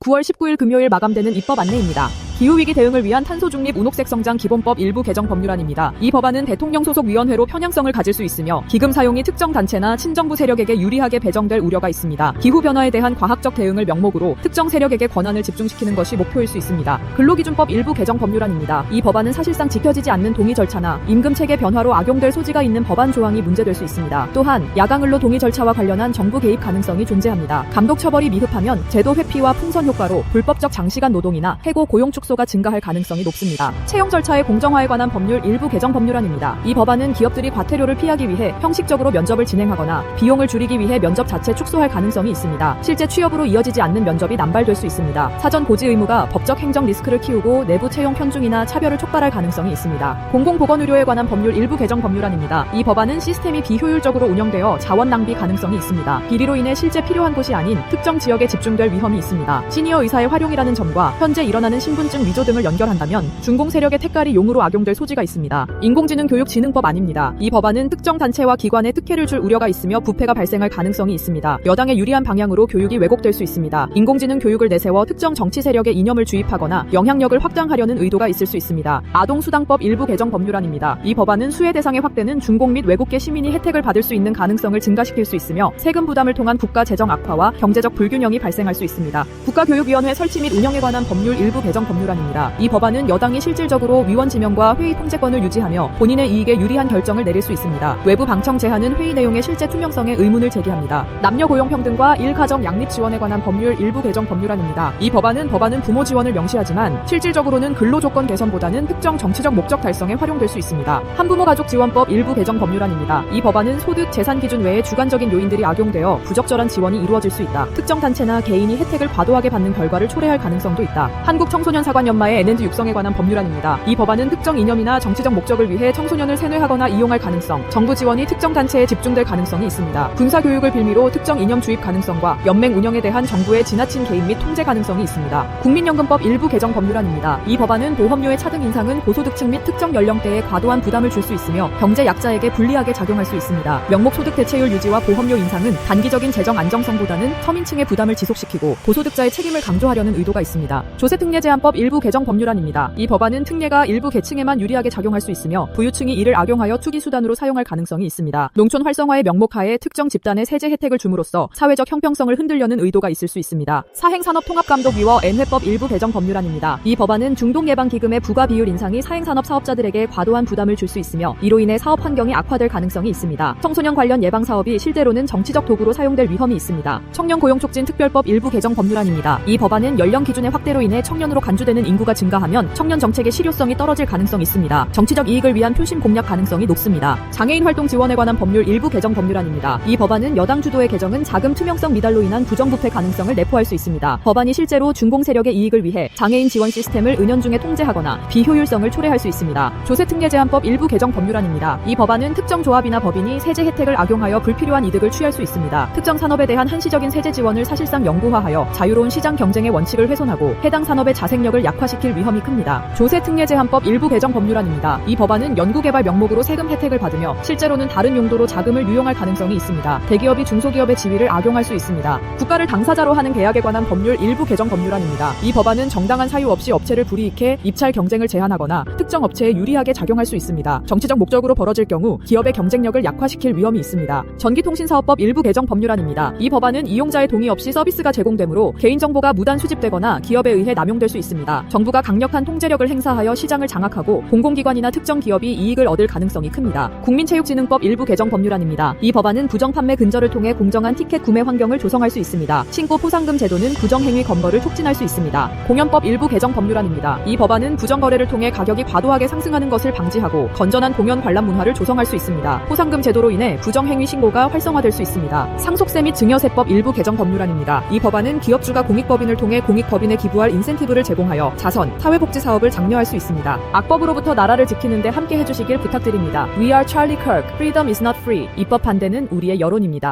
9월 19일 금요일 마감되는 입법 안내입니다. 기후위기 대응을 위한 탄소중립 운옥색 성장 기본법 일부 개정 법률안입니다. 이 법안은 대통령 소속 위원회로 편향성을 가질 수 있으며 기금 사용이 특정 단체나 친정부 세력에게 유리하게 배정될 우려가 있습니다. 기후 변화에 대한 과학적 대응을 명목으로 특정 세력에게 권한을 집중시키는 것이 목표일 수 있습니다. 근로기준법 일부 개정 법률안입니다. 이 법안은 사실상 지켜지지 않는 동의 절차나 임금 체계 변화로 악용될 소지가 있는 법안 조항이 문제될 수 있습니다. 또한 야강근로 동의 절차와 관련한 정부 개입 가능성이 존재합니다. 감독 처벌이 미흡하면 제도 회피와 풍선 효과로 불법적 장시간 노동이나 해고 고용 축소 가 증가할 가능성이 높습니다. 채용 절차의 공정화에 관한 법률 일부 개정 법률안입니다. 이 법안은 기업들이 과태료를 피하기 위해 형식적으로 면접을 진행하거나 비용을 줄이기 위해 면접 자체 축소할 가능성이 있습니다. 실제 취업으로 이어지지 않는 면접이 남발될 수 있습니다. 사전 고지 의무가 법적 행정 리스크를 키우고 내부 채용 편중이나 차별을 촉발할 가능성이 있습니다. 공공보건의료에 관한 법률 일부 개정 법률안입니다. 이 법안은 시스템이 비효율적으로 운영되어 자원 낭비 가능성이 있습니다. 비리로 인해 실제 필요한 곳이 아닌 특정 지역에 집중될 위험이 있습니다. 시니어 의사의 활용이라는 점과 현재 일어나는 신분증 위조 등을 연결한다면 준공 세력의 택깔이 용으로 악용될 소지가 있습니다. 인공지능 교육 진흥법 아닙니다. 이 법안은 특정 단체와 기관에 특혜를 줄 우려가 있으며 부패가 발생할 가능성이 있습니다. 여당에 유리한 방향으로 교육이 왜곡될 수 있습니다. 인공지능 교육을 내세워 특정 정치 세력의 이념을 주입하거나 영향력을 확장하려는 의도가 있을 수 있습니다. 아동수당법 일부 개정 법률안입니다. 이 법안은 수혜 대상의 확대는 중공 및 외국계 시민이 혜택을 받을 수 있는 가능성을 증가시킬 수 있으며 세금 부담을 통한 국가 재정 악화와 경제적 불균형이 발생할 수 있습니다. 국가교육위원회 설치 및 운영에 관한 법률 일부 개정 법률 안입니다. 이 법안은 여당이 실질적으로 위원 지명과 회의 통제권을 유지하며 본인의 이익에 유리한 결정을 내릴 수 있습니다. 외부 방청 제한은 회의 내용의 실제 투명성에 의문을 제기합니다. 남녀 고용 평등과 일가정 양립 지원에 관한 법률 일부 개정 법률안입니다. 이 법안은 법안은 부모 지원을 명시하지만 실질적으로는 근로 조건 개선보다는 특정 정치적 목적 달성에 활용될 수 있습니다. 한부모 가족 지원법 일부 개정 법률안입니다. 이 법안은 소득 재산 기준 외에 주관적인 요인들이 악용되어 부적절한 지원이 이루어질 수 있다. 특정 단체나 개인이 혜택을 과도하게 받는 결과를 초래할 가능성도 있다. 한국 청소년 사관 연마의 NND 육성에 관한 법률안입니다. 이 법안은 특정 이념이나 정치적 목적을 위해 청소년을 세뇌하거나 이용할 가능성, 정부 지원이 특정 단체에 집중될 가능성이 있습니다. 군사 교육을 빌미로 특정 이념 주입 가능성과 연맹 운영에 대한 정부의 지나친 개입 및 통제 가능성이 있습니다. 국민연금법 일부 개정 법률안입니다. 이 법안은 보험료의 차등 인상은 고소득층 및 특정 연령대에 과도한 부담을 줄 수 있으며 경제 약자에게 불리하게 작용할 수 있습니다. 명목 소득 대체율 유지와 보험료 인상은 단기적인 재정 안정성보다는 서민층의 부담을 지속시키고 고소득자의 책임을 강조하려는 의도가 있습니다. 조세특례 제한법 일부 개정 법률안입니다. 이 법안은 특례가 일부 계층에만 유리하게 작용할 수 있으며 부유층이 이를 악용하여 투기 수단으로 사용할 가능성이 있습니다. 농촌 활성화의 명목하에 특정 집단에 세제 혜택을 줌으로써 사회적 형평성을 흔들려는 의도가 있을 수 있습니다. 사행산업통합감독위원 N회법 일부 개정 법률안입니다. 이 법안은 중동 예방 기금의 부가 비율 인상이 사행산업 사업자들에게 과도한 부담을 줄 수 있으며 이로 인해 사업 환경이 악화될 가능성이 있습니다. 청소년 관련 예방 사업이 실제로는 정치적 도구로 사용될 위험이 있습니다. 청년 고용 촉진 특별법 일부 개정 법률안입니다. 이 법안은 연령 기준의 확대로 인해 청년으로 간주 되는 인구가 증가하면 청년 정책의 실효성이 떨어질 가능성이 있습니다. 정치적 이익을 위한 표심 공략 가능성이 높습니다. 장애인 활동 지원에 관한 법률 일부 개정 법률안입니다. 이 법안은 여당 주도의 개정은 자금 투명성 미달로 인한 부정부패 가능성을 내포할 수 있습니다. 법안이 실제로 준공 세력의 이익을 위해 장애인 지원 시스템을 은연중에 통제하거나 비효율성을 초래할 수 있습니다. 조세특례 제한법 일부 개정 법률안입니다. 이 법안은 특정 조합이나 법인이 세제 혜택을 악용하여 불필요한 이득을 취할 수 있습니다. 특정 산업에 대한 한시적인 세제 지원을 사실상 영구화하여 자유로운 시장 경쟁의 원칙을 훼손하고 해당 산업의 자생력을 약화시킬 위험이 큽니다. 조세특례 제한법 일부 개정 법률안입니다. 이 법안은 연구개발 명목으로 세금 혜택을 받으며 실제로는 다른 용도로 자금을 유용할 가능성이 있습니다. 대기업이 중소기업의 지위를 악용할 수 있습니다. 국가를 당사자로 하는 계약에 관한 법률 일부 개정 법률안입니다. 이 법안은 정당한 사유 없이 업체를 불이익해 입찰 경쟁을 제한하거나 특정 업체에 유리하게 작용할 수 있습니다. 정치적 목적으로 벌어질 경우 기업의 경쟁력을 약화시킬 위험이 있습니다. 전기통신사업법 일부 개정 법률안입니다. 이 법안은 이용자의 동의 없이 서비스가 제공되므로 개인정보가 무단 수집되거나 기업에 의해 남용될 수 있습니다. 정부가 강력한 통제력을 행사하여 시장을 장악하고 공공기관이나 특정 기업이 이익을 얻을 가능성이 큽니다. 국민체육진흥법 일부 개정 법률안입니다. 이 법안은 부정 판매 근절을 통해 공정한 티켓 구매 환경을 조성할 수 있습니다. 신고 포상금 제도는 부정행위 검거를 촉진할 수 있습니다. 공연법 일부 개정 법률안입니다. 이 법안은 부정거래를 통해 가격이 과도하게 상승하는 것을 방지하고 건전한 공연 관람 문화를 조성할 수 있습니다. 포상금 제도로 인해 부정행위 신고가 활성화될 수 있습니다. 상속세 및 증여세법 일부 개정 법률안입니다. 이 법안은 기업주가 공익법인을 통해 공익법인에 기부할 인센티브를 제공 하여 자선, 사회복지 사업을 장려할 수 있습니다. 악법으로부터 나라를 지키는데 함께 해주시길 부탁드립니다. We are Charlie Kirk. Freedom is not free. 입법 반대는 우리의 여론입니다.